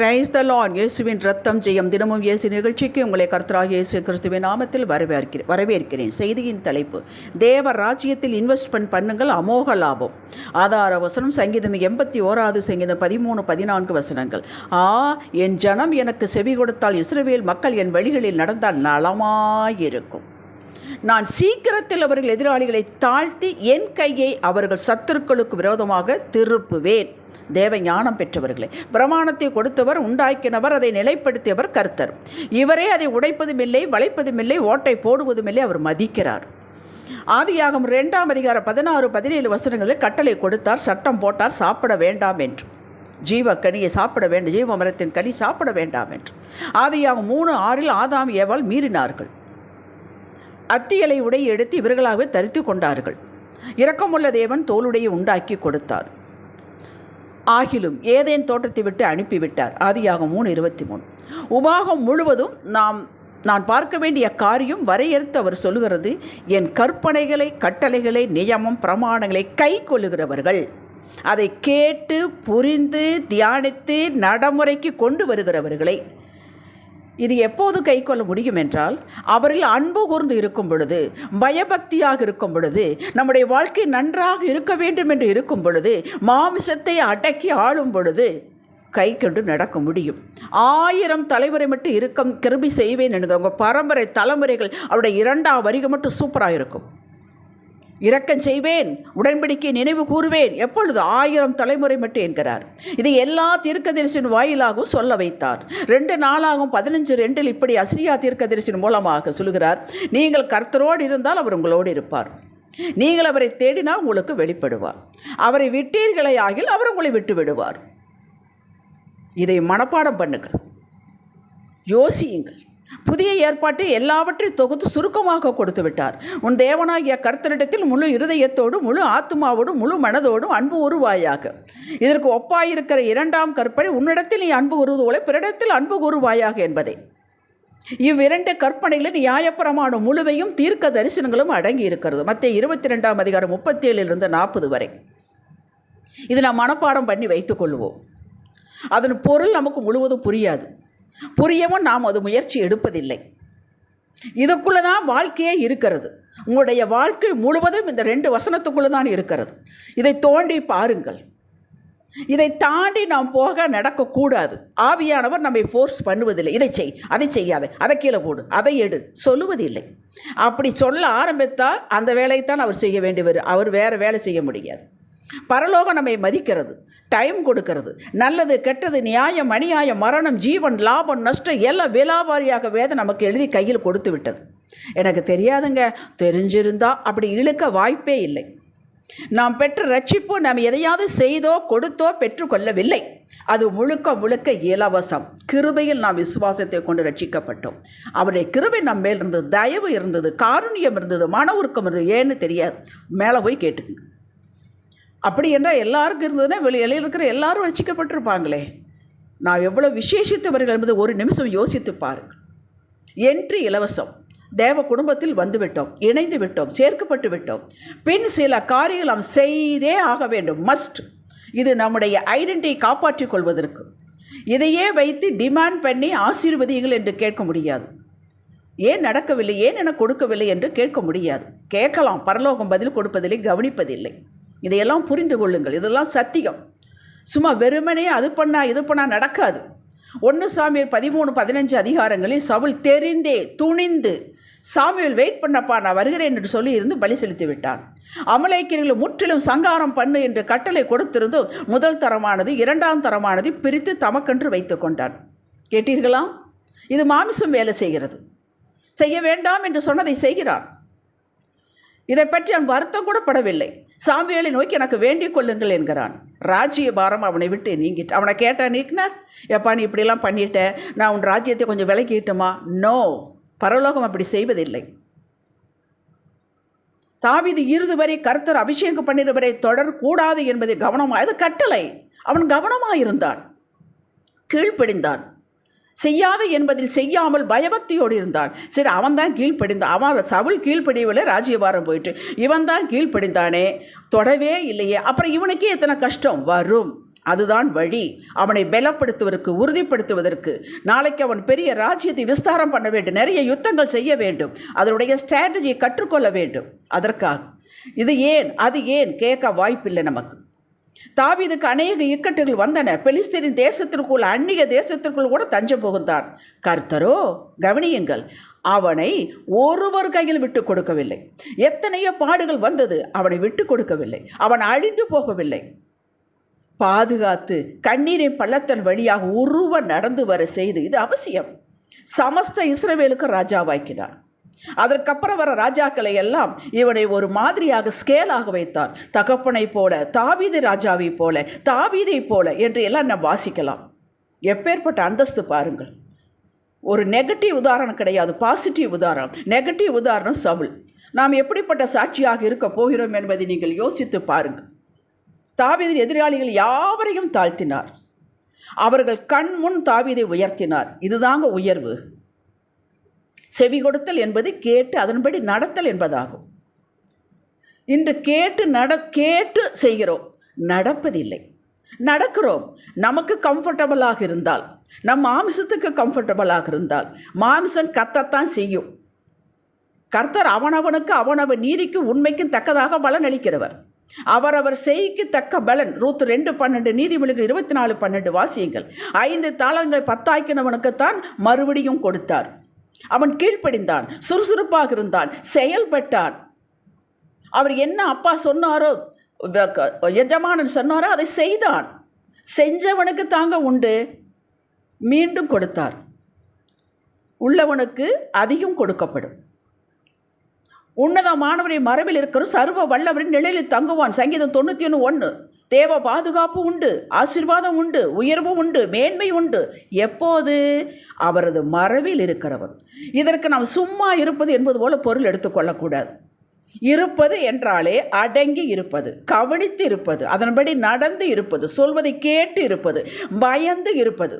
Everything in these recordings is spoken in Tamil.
கிரைஸ் த லார்ட் இயேசுவின் ரத்தம் ஜெயம். தினமும் இயேசு நிகழ்ச்சிக்கு உங்களை கர்த்தராக இயேசு கிறிஸ்துவின் நாமத்தில் வரவேற்கிறேன் வரவேற்கிறேன். செய்தியின் தலைப்பு தேவ ராஜ்யத்தில் இன்வெஸ்ட்மெண்ட் பண்ணுங்கள் அமோக லாபம். ஆதார வசனம் சங்கீதம் எண்பத்தி ஓராவது சங்கீதம் பதிமூணு பதினான்கு வசனங்கள். ஆ என் ஜனம் எனக்கு செவி கொடுத்தால் இஸ்ரவேல் மக்கள் என் வழிகளில் நடந்தால் நலமாயிருக்கும். நான் சீக்கிரத்தில் அவர்கள் எதிராளிகளை தாழ்த்தி என் கையை அவர்கள் சத்துருக்களுக்கு விரோதமாக திருப்புவேன். தேவ ஞானம் பெற்றவர்களே பிரமாணத்தை கொடுத்தவர் உண்டாக்கினவர் அதை நிலைப்படுத்தியவர் கர்த்தர். இவரே அதை உடைப்பதும் இல்லை வளைப்பதும் இல்லை ஓட்டை போடுவதும் இல்லை அவர் மதிக்கிறார். ஆதியாகம் ரெண்டாம் அதிகார பதினாறு பதினேழு வசனங்களில் கட்டளை கொடுத்தார் சட்டம் போட்டார் சாப்பிட வேண்டாம் என்று. ஜீவ கனியை சாப்பிட வேண்டும் ஜீவ மரத்தின் கனி சாப்பிட வேண்டாம் என்று. ஆதியாகும் மூணு ஆறில் ஆதாம் ஏவால் மீறினார்கள். அத்தியலை உடை எடுத்து இவர்களாகவே தரித்து கொண்டார்கள். இரக்கமுள்ள தேவன் தோளுடைய உண்டாக்கி கொடுத்தார். ஆகிலும் ஏதேன் தோட்டத்தை விட்டு அனுப்பிவிட்டார். ஆதியாகம் மூணு இருபத்தி மூணு. உபாகம் முழுவதும் நாம் நான் பார்க்க வேண்டிய காரியம் வரையறுத்து அவர் சொல்லுகிறது என் கற்பனைகளை கட்டளைகளை நியமம் பிரமாணங்களை கை கொள்ளுகிறவர்கள் அதை கேட்டு புரிந்து தியானித்து நடைமுறைக்கு கொண்டு வருகிறவர்களை இது எப்போது கை கொள்ள முடியும் என்றால் அவரில் அன்பு கூர்ந்து இருக்கும் பொழுது பயபக்தியாக இருக்கும் பொழுது நம்முடைய வாழ்க்கை நன்றாக இருக்க வேண்டும் என்று இருக்கும் பொழுது மாமிசத்தை அடக்கி ஆளும் பொழுது கை கொண்டு நடக்க முடியும். ஆயிரம் தலைமுறை மட்டும் இருக்கம் கிருபி செய்வேன் என்று உங்கள் பரம்பரை தலைமுறைகள் அவருடைய இரண்டாம் வரிகை மட்டும் சூப்பராக இருக்கும். இரக்கம் செய்வேன் உடன்படிக்கை நினைவு கூறுவேன். எப்பொழுது ஆயிரம் தலைமுறை மட்டும் என்கிறார். இதை எல்லா தீர்க்கதரிசின் வாயிலாகவும் சொல்ல வைத்தார். ரெண்டு நாளாகும் பதினஞ்சு ரெண்டில் இப்படி அசிரியா தீர்க்கதரிசின் மூலமாக சொல்கிறார் நீங்கள் கர்த்தரோடு இருந்தால் அவர் உங்களோடு இருப்பார். நீங்கள் அவரை தேடினால் உங்களுக்கு வெளிப்படுவார். அவரை விட்டீர்களே ஆகில் அவர் உங்களை விட்டு விடுவார். இதை மனப்பாடம் பண்ணுங்கள். யோசியுங்கள். புதிய ஏற்பாட்டை எல்லாவற்றையும் தொகுத்து சுருக்கமாக கொடுத்து விட்டார். உன் தேவனாகிய கர்த்தரிடத்தில் முழு இருதயத்தோடு முழு ஆத்மாவோடு முழு மனதோடும் அன்பு உருவாயாக. இதற்கு ஒப்பாயிருக்கிற இரண்டாம் கற்பனை உன்னிடத்தில் நீ அன்பு உருவுவலை பிறடத்தில் அன்பு உருவாயாக என்பதே. இவ்விரண்டு கற்பனைகளில் நியாயப்பிரமாணம் முழுவையும் தீர்க்க தரிசனங்களும் அடங்கி இருக்கிறது மத்திய இருபத்தி ரெண்டாம் அதிகாரம் முப்பத்தி ஏழிலிருந்து நாற்பது வரை. இது நாம் மனப்பாடம் பண்ணி வைத்துக்கொள்வோம் அதன் பொருள் நமக்கு முழுவதும் புரியாது. புரியவும் நாம் அது முயற்சி எடுப்பதில்லை. இதுக்குள்ளே தான் வாழ்க்கையே இருக்கிறது. உங்களுடைய வாழ்க்கை முழுவதும் இந்த ரெண்டு வசனத்துக்குள்ளே தான் இருக்கிறது. இதை தோண்டி பாருங்கள். இதை தாண்டி நாம் போக நடக்கக்கூடாது. ஆவியானவர் நம்மை ஃபோர்ஸ் பண்ணுவதில்லை. இதை செய் அதை செய்யாத அதை கீழே போடு அதை எடு சொல்லுவதில்லை. அப்படி சொல்ல ஆரம்பித்தால் அந்த வேலையைத்தான் அவர் செய்ய வேண்டி வரும் அவர் வேறு வேலை செய்ய முடியாது. பரலோகம் நம்மை மதிக்கிறது டைம் கொடுக்கிறது. நல்லது கெட்டது நியாயம் அநியாயம் மரணம் ஜீவன் லாபம் நஷ்டம் எல்லாம் விலாபாரியாக வேதம் நமக்கு எழுதி கையில் கொடுத்து விட்டது. எனக்கு தெரியாதுங்க தெரிஞ்சிருந்தா அப்படி இழுக்க வாய்ப்பே இல்லை. நாம் பெற்ற ரட்சிப்பு நாம் எதையாவது செய்தோ கொடுத்தோ பெற்றுக்கொள்ளவில்லை அது முழுக்க முழுக்க இலவசம். கிருபையில் நாம் விசுவாசத்தை கொண்டு ரட்சிக்கப்பட்டோம். அவருடைய கிருபை நம்ம மேல் இருந்தது தயவு இருந்தது காருண்யம் இருந்தது மன உருக்கம் இருந்தது ஏன்னு தெரியாது. மேலே போய் கேட்டுக்குங்க. அப்படி என்றால் எல்லாருக்கும் இருந்ததுன்னா வெளியில் இருக்கிற எல்லாரும் ரசிக்கப்பட்டிருப்பாங்களே. நான் எவ்வளோ விசேஷித்தவர்கள் என்பது ஒரு நிமிஷம் யோசித்து பாருங்கள். என்ட்ரி இலவசம். தேவ குடும்பத்தில் வந்துவிட்டோம் இணைந்து விட்டோம் சேர்க்கப்பட்டு விட்டோம். பின் சில காரியங்கள் நாம் செய்தே ஆக வேண்டும். மஸ்ட் இது நம்முடைய ஐடென்டிட்டி காப்பாற்றிக் கொள்வதற்கு. இதையே வைத்து டிமாண்ட் பண்ணி ஆசீர்வதிகள் என்று கேட்க முடியாது. ஏன் நடக்கவில்லை? ஏன் எனக்கு கொடுக்கவில்லை என்று கேட்க முடியாது. கேட்கலாம். பரலோகம் பதில் கொடுப்பதில்லை கவனிப்பதில்லை. இதையெல்லாம் புரிந்து கொள்ளுங்கள். இதெல்லாம் சத்தியம். சும்மா வெறுமனே அது பண்ணா இது பண்ணா நடக்காது. ஒன்று சாமியல் பதிமூணு பதினஞ்சு அதிகாரங்களில் சவுல் தெரிந்தே துணிந்து சாமியல் வெயிட் பண்ணப்பா நான் வருகிறேன் என்று சொல்லி இருந்து பலி செலுத்தி விட்டான். அமலேக்கியர்களை முற்றிலும் சங்காரம் பண்ணு என்று கட்டளை கொடுத்திருந்தும் முதல் தரமானது இரண்டாம் தரமானது பிரித்து தமக்கென்று வைத்து கொண்டான். கேட்டீர்களா? இது மாமிசம் வேலை செய்கிறது. செய்ய வேண்டாம் என்று சொன்னதை செய்கிறான். இதை பற்றி அவன் வருத்தம் கூட படவில்லை. சாமியலை நோக்கி எனக்கு வேண்டிக் கொள்ளுங்கள் என்கிறான். ராஜ்ய பாரம் அவனை விட்டு நீங்கிட்டு அவனை கேட்டான் நீக்கினார் எப்பா நீ இப்படிலாம் பண்ணிட்ட? நான் உன் ராஜ்யத்தை கொஞ்சம் விலக்கிட்டுமா? நோ பரலோகம் அப்படி செய்வதில்லை. தாவிது இறுதி வரை கருத்தர் அபிஷேகம் பண்ணினவரை தொடரக்கூடாது என்பதை கவனமாக அது கட்டளை. அவன் கவனமாக இருந்தான் கீழ்ப்படிந்தான். செய்யாது என்பதில் செய்யாமல் பயபக்தியோடு இருந்தான். சரி அவன் தான் கீழ்ப்படிந்தான் அவன் சவுல் கீழ்ப்படியவில்லை ராஜ்யபாரம் போயிட்டு இவன் தான் கீழ்ப்படிந்தானே? தொடவே இல்லையே. அப்புறம் இவனுக்கே எத்தனை கஷ்டம்? வரும். அதுதான் வழி. அவனை பலப்படுத்துவதற்கு உறுதிப்படுத்துவதற்கு. நாளைக்கு அவன் பெரிய ராஜ்யத்தை விஸ்தாரம் பண்ண வேண்டும். நிறைய யுத்தங்கள் செய்ய வேண்டும். அதனுடைய ஸ்ட்ராட்டஜியை கற்றுக்கொள்ள வேண்டும். அதற்காக. இது ஏன்? அது ஏன்? கேட்க வாய்ப்பில்லை நமக்கு. தாவீதுக்கு அநேக இக்கட்டுகள் வந்தன. பெலிஸ்தீனின் தேசத்திற்குள் அந்நிய தேசத்திற்குள் கூட தஞ்சம் புகுந்தான். கர்த்தரோ கவனியுங்கள் அவனை ஒருவர் கையில் விட்டு கொடுக்கவில்லை. எத்தனையோ பாடுகள் வந்தது அவனை விட்டு கொடுக்கவில்லை. அவன் அழிந்து போகவில்லை. பாதுகாத்து கண்ணீரின் பள்ளத்தன் வழியாக உருவ நடந்து வர செய்து இது அவசியம். சமஸ்த இஸ்ரவேலுக்கு ராஜாவாக்கினார். அதற்கப்புறம் வர ராஜாக்களை எல்லாம் இவனை ஒரு மாதிரியாக ஸ்கேலாக வைத்தார் தகப்பனை போல தாவீது ராஜாவை போல தாவீதை போல என்று எல்லாம் நம்ம வாசிக்கலாம். எப்பேற்பட்ட அந்தஸ்து பாருங்கள். ஒரு நெகட்டிவ் உதாரணம் கிடையாது பாசிட்டிவ் உதாரணம். நெகட்டிவ் உதாரணம் சவுல். நாம் எப்படிப்பட்ட சாட்சியாக இருக்க போகிறோம் என்பதை நீங்கள் யோசித்து பாருங்கள். தாவீதின் எதிராளிகள் யாவரையும் தாழ்த்தினார். அவர்கள் கண் முன் தாவீதை உயர்த்தினார். இதுதாங்க உயர்வு. செவி கொடுத்தல் என்பது கேட்டு அதன்படி நடத்தல் என்பதாகும். இன்று கேட்டு நட கேட்டு செய்கிறோம். நடப்பதில்லை. நடக்கிறோம். நமக்கு கம்ஃபர்டபுளாக இருந்தால் நம் மாமிசத்துக்கு கம்ஃபர்டபுளாக இருந்தால் மாமிசம் கத்தத்தான் செய்யும். கர்த்தர் அவனவனுக்கு அவனவன் நீதிக்கு உண்மைக்கும் தக்கதாக பலன் அளிக்கிறவர். அவரவர் செய்க்கு தக்க பலன். ரூத் ரெண்டு பன்னெண்டு நீதிமொழிகள் இருபத்தி நாலு பன்னெண்டு வாசியங்கள். ஐந்து தாளங்கள் பத்தாய்க்கினவனுக்குத்தான் மறுபடியும் கொடுத்தார். அவன் கீழ்ப்படிந்தான் சுறுசுறுப்பாக இருந்தான் செயல்பட்டான். அவர் என்ன அப்பா சொன்னாரோ எஜமானன் சொன்னாரோ அதை செய்தான். செஞ்சவனுக்கு தாங்க உண்டு. மீண்டும் கொடுத்தார். உள்ளவனுக்கு அதிகம் கொடுக்கப்படும். உன்னதமானவரின் மரபில் இருக்கிற சர்வ வல்லவரின் நிலையில் தங்குவான். சங்கீதம் தொண்ணூற்றி ஒன்று ஒன்று தேவ பாதுகாப்பு உண்டு ஆசீர்வாதம் உண்டு உயர்வும் உண்டு மேன்மை உண்டு. எப்போது? அவரது மரபில் இருக்கிறவர். இதற்கு நாம் சும்மா இருப்பது என்பது போல பொருள் எடுத்துக்கொள்ளக்கூடாது இருப்பது என்றாலே அடங்கி இருப்பது கவனித்து இருப்பது அதன்படி நடந்து இருப்பது சொல்வதை கேட்டு இருப்பது பயந்து இருப்பது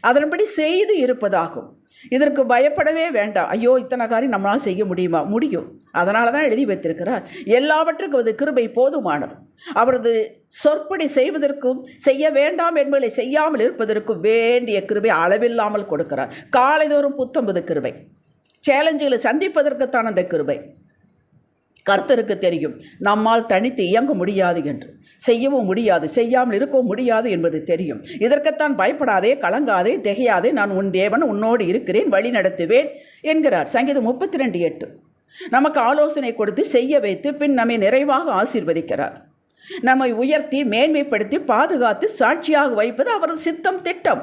அதன்படி செய்து இருப்பதாகும். இதற்கு பயப்படவே வேண்டாம். ஐயோ இத்தனை காரியம் நம்மளால் செய்ய முடியுமா? முடியும். அதனால தான் எழுதி வைத்திருக்கிறார். எல்லாவற்றுக்கும் அது கிருபை போதுமானது. அவரது சொற்படி செய்வதற்கும் செய்ய வேண்டாம் என்பதை செய்யாமல் இருப்பதற்கும் வேண்டிய கிருபை அளவில்லாமல் கொடுக்கிறார். காலைதோறும் புத்தம்பது கிருபை. சேலஞ்சுகளை சந்திப்பதற்குத்தான் அந்த கிருபை. கர்த்தருக்கு தெரியும். நம்மால் தனித்து இயங்க முடியாது என்று. செய்யவும் முடியாது செய்யாமல் இருக்கவும் முடியாது என்பது தெரியும். இதற்குத்தான் பயப்படாதே கலங்காதே திகையாதே நான் உன் தேவன் உன்னோடு இருக்கிறேன் வழி நடத்துவேன் என்கிறார். சங்கீதம் முப்பத்தி ரெண்டு எட்டு. நமக்கு ஆலோசனை கொடுத்து செய்ய வைத்து பின் நம்மை நிறைவாக ஆசீர்வதிக்கிறார். நம்மை உயர்த்தி மேன்மைப்படுத்தி பாதுகாத்து சாட்சியாக வைப்பது அவரது சித்தம் திட்டம்.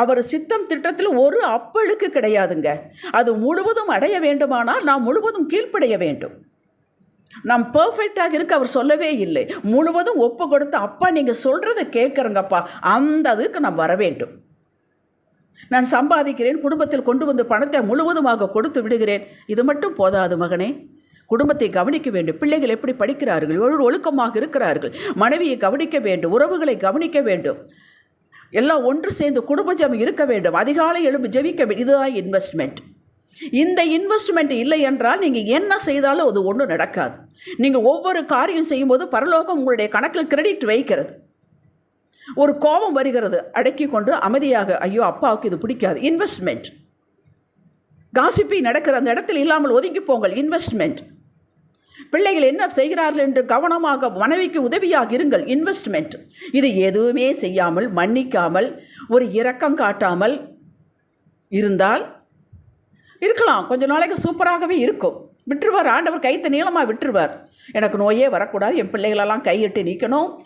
அவர் சித்தம் திட்டத்தில் ஒரு அப்பழுக்கு கிடையாதுங்க. அது முழுவதும் அடைய வேண்டுமானால் நாம் முழுவதும் கீழ்ப்படைய வேண்டும். நாம் பர்ஃபெக்டாக இருக்க அவர் சொல்லவே இல்லை. முழுவதும் ஒப்பு கொடுத்து அப்பா நீங்கள் சொல்கிறத கேட்குறங்கப்பா. அந்த அதுக்கு நான் வர வேண்டும். நான் சம்பாதிக்கிறேன் குடும்பத்தில் கொண்டு வந்து பணத்தை முழுவதுமாக கொடுத்து விடுகிறேன். இது மட்டும் போதாது மகனே. குடும்பத்தை கவனிக்க வேண்டும். பிள்ளைகள் எப்படி படிக்கிறார்கள்? ஒரு ஒழுக்கமாக இருக்கிறார்கள். மனைவியை கவனிக்க வேண்டும். உறவுகளை கவனிக்க வேண்டும். எல்லாம் ஒன்று சேர்ந்து குடும்ப ஜம் இருக்க வேண்டும். அதிகாலை எழும்பு ஜெபிக்க வேண்டும். இதுதான் இன்வெஸ்ட்மெண்ட் இந்த இன்வெஸ்ட்மெண்ட் இல்லை என்றால் நீங்கள் என்ன செய்தாலும் அது ஒன்றும் நடக்காது. நீங்கள் ஒவ்வொரு காரியம் செய்யும்போது பரலோகம் உங்களுடைய கணக்கில் கிரெடிட் வைக்கிறது. ஒரு கோபம் வருகிறது. அடக்கி கொண்டு அமைதியாக ஐயோ அப்பாவுக்கு இது பிடிக்காது. இன்வெஸ்ட்மெண்ட் காசிப்பி நடக்கிற அந்த இடத்தில் இல்லாமல் ஒதுங்கி போங்கள். இன்வெஸ்ட்மெண்ட் பிள்ளைகள் என்ன செய்கிறார்கள் என்று கவனமாக மனைவிக்கு உதவியாக இருங்கள். இன்வெஸ்ட்மெண்ட் இது எதுவுமே செய்யாமல் மன்னிக்காமல் ஒரு இரக்கம் காட்டாமல் இருந்தால் இருக்கலாம். கொஞ்ச நாளைக்கு சூப்பராகவே இருக்கும். விட்டுருவார். ஆண்டவர் கைத்த நீளமாக விட்டுருவார். எனக்கு நோயே வரக்கூடாது. என் பிள்ளைகளெல்லாம் கையிட்டு நிற்கணும்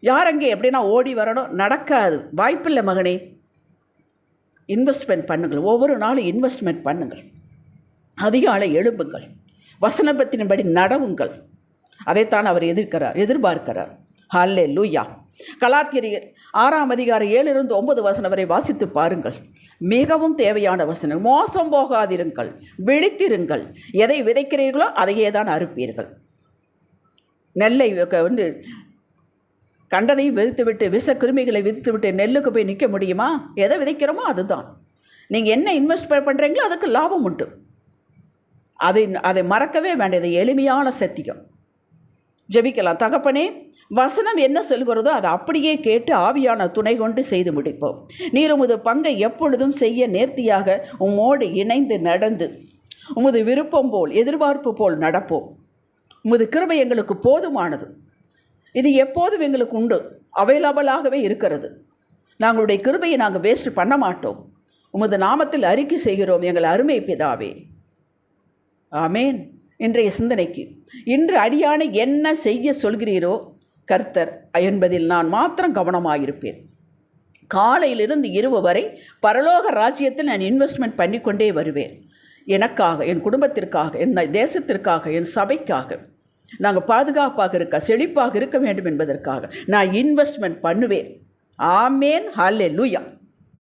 யார் அங்கே எப்படின்னா ஓடி வரணும்? நடக்காது. வாய்ப்பில்லை மகனே. இன்வெஸ்ட்மெண்ட் பண்ணுங்கள். ஒவ்வொரு நாளும் இன்வெஸ்ட்மெண்ட் பண்ணுங்கள். அதிகாலை எழும்புங்கள். வசனபத்தின்படி நடவுங்கள். அதைத்தான் அவர் எதிர்க்கிறார் எதிர்பார்க்கிறார். ஹல்லே லூயா கலாத்தியர் ஆறாம் அதிகாரம் ஏழிலிருந்து ஒன்பது வசனம் வரை வாசித்து பாருங்கள். மிகவும் தேவையான வசனம். மோசம் போகாதிருங்கள். விழித்திருங்கள். எதை விதைக்கிறீர்களோ அதையே தான் அறுப்பீர்கள். நெல்லை வந்து கண்டதையும் விதித்துவிட்டு விஷ கிருமிகளை விதித்துவிட்டு நெல்லுக்கு போய் நிற்க முடியுமா? எதை விதைக்கிறோமோ அதுதான். நீங்கள் என்ன இன்வெஸ்ட் பண்ணுறீங்களோ அதுக்கு லாபம் உண்டு. அதை அதை மறக்கவே வேண்டியது எளிமையான சத்தியம். ஜெபிக்கலாம். தகப்பனே வசனம் என்ன சொல்கிறதோ அதை அப்படியே கேட்டு ஆவியான துணை கொண்டு செய்து முடிப்போம். நீர் உமது பங்கை எப்பொழுதும் செய்ய நேர்த்தியாக உம்மோடு இணைந்து நடந்து உமது விருப்பம் போல் எதிர்பார்ப்பு போல் நடப்போம். உமது கிருபை எங்களுக்கு போதுமானது. இது எப்போதும் எங்களுக்கு உண்டு. அவைலபிளாகவே இருக்கிறது. நாங்களுடைய கிருபையை நாங்கள் வேஸ்ட் பண்ண மாட்டோம். உமது நாமத்தில் அறிக்கை செய்கிறோம். எங்கள் அருமை பிதாவே. ஆமேன். இன்றைய சிந்தனைக்கு இன்று அடியான என்ன செய்ய சொல்கிறீரோ கர்த்தர் என்பதில் நான் மாத்திரம் கவனமாயிருப்பேன். காலையிலிருந்து இரவு வரை பரலோக ராஜ்யத்தில் நான் இன்வெஸ்ட்மெண்ட் பண்ணிக்கொண்டே வருவேன். எனக்காக என் குடும்பத்திற்காக என் தேசத்திற்காக என் சபைக்காக. நாங்கள் பாதுகாப்பாக இருக்க செழிப்பாக இருக்க வேண்டும் என்பதற்காக நான் இன்வெஸ்ட்மெண்ட் பண்ணுவேன். ஆமேன். ஹல்லே லூயா